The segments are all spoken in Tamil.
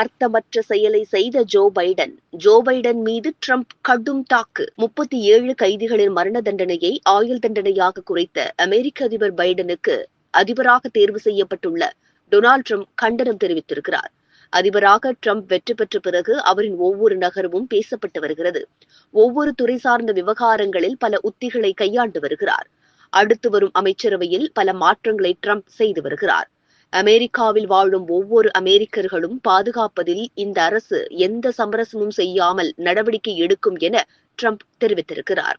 அர்த்தமற்ற செயலை செய்த ஜோ பைடன். ஜோ பைடன் மீது ட்ரம்ப் கடும் தாக்கு. முப்பத்தி ஏழு கைதிகளின் மரண தண்டனையை ஆயுள் தண்டனையாக குறைத்த அமெரிக்க அதிபர் பைடனுக்கு அதிபராக தேர்வு செய்யப்பட்டுள்ள டொனால்ட் ட்ரம்ப் கண்டனம் தெரிவித்திருக்கிறார். அதிபராக ட்ரம்ப் வெற்றி பெற்ற பிறகு அவரின் ஒவ்வொரு நகரமும் பேசப்பட்டு வருகிறது. ஒவ்வொரு துறை சார்ந்த விவகாரங்களில் பல உத்திகளை கையாண்டு வருகிறார். அடுத்து வரும் அமைச்சரவையில் பல மாற்றங்களை ட்ரம்ப் செய்து வருகிறார். அமெரிக்காவில் வாழும் ஒவ்வொரு அமெரிக்கர்களும் பாதுகாப்பதில் இந்த அரசு எந்த சமரசமும் செய்யாமல் நடவடிக்கை எடுக்கும் என ட்ரம்ப் தெரிவித்திருக்கிறார்.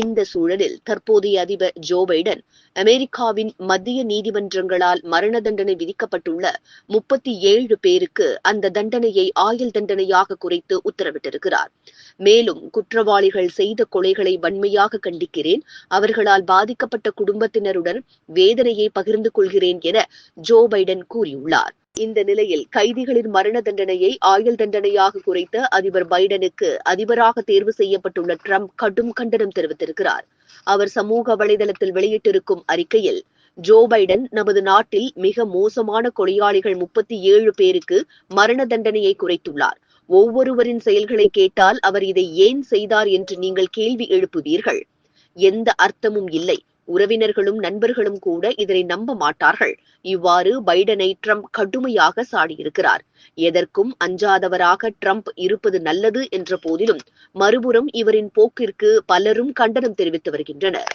இந்த சூழலில் தற்போதைய அதிபர் ஜோ பைடன் அமெரிக்காவின் மத்திய நீதிமன்றங்களால் மரண தண்டனை விதிக்கப்பட்டுள்ள முப்பத்தி ஏழு பேருக்கு அந்த தண்டனையை ஆயுள் தண்டனையாக குறைத்து உத்தரவிட்டிருக்கிறார். மேலும் குற்றவாளிகள் செய்த கொலைகளை வன்மையாக கண்டிக்கிறேன். அவர்களால் பாதிக்கப்பட்ட குடும்பத்தினருடன் வேதனையை பகிர்ந்து கொள்கிறேன் என ஜோ பைடன் கூறியுள்ளார். இந்த நிலையில் கைதிகளின் மரண தண்டனையை ஆயுள் தண்டனையாக குறைத்த அதிபர் பைடனுக்கு அதிபராக தேர்வு செய்யப்பட்டுள்ள ட்ரம்ப் கடும் கண்டனம் தெரிவித்திருக்கிறார். அவர் சமூக வலைதளத்தில் வெளியிட்டிருக்கும் அறிக்கையில் ஜோ பைடன் நமது நாட்டில் மிக மோசமான கொலையாளிகள் முப்பத்தி ஏழு பேருக்கு மரண தண்டனையை குறைத்துள்ளார். ஒவ்வொருவரின் செயல்களை கேட்டால் அவர் இதை ஏன் செய்தார் என்று நீங்கள் கேள்வி எழுப்புவீர்கள். எந்த அர்த்தமும் இல்லை. உறவினர்களும் நண்பர்களும் கூட இதனை நம்ப மாட்டார்கள். இவ்வாறு பைடனை ட்ரம்ப் கடுமையாக சாடியிருக்கிறார். எதற்கும் அஞ்சாதவராக ட்ரம்ப் இருப்பது நல்லது என்ற போதிலும் மறுபுறம் இவரின் போக்கிற்கு பலரும் கண்டனம் தெரிவித்து வருகின்றனர்.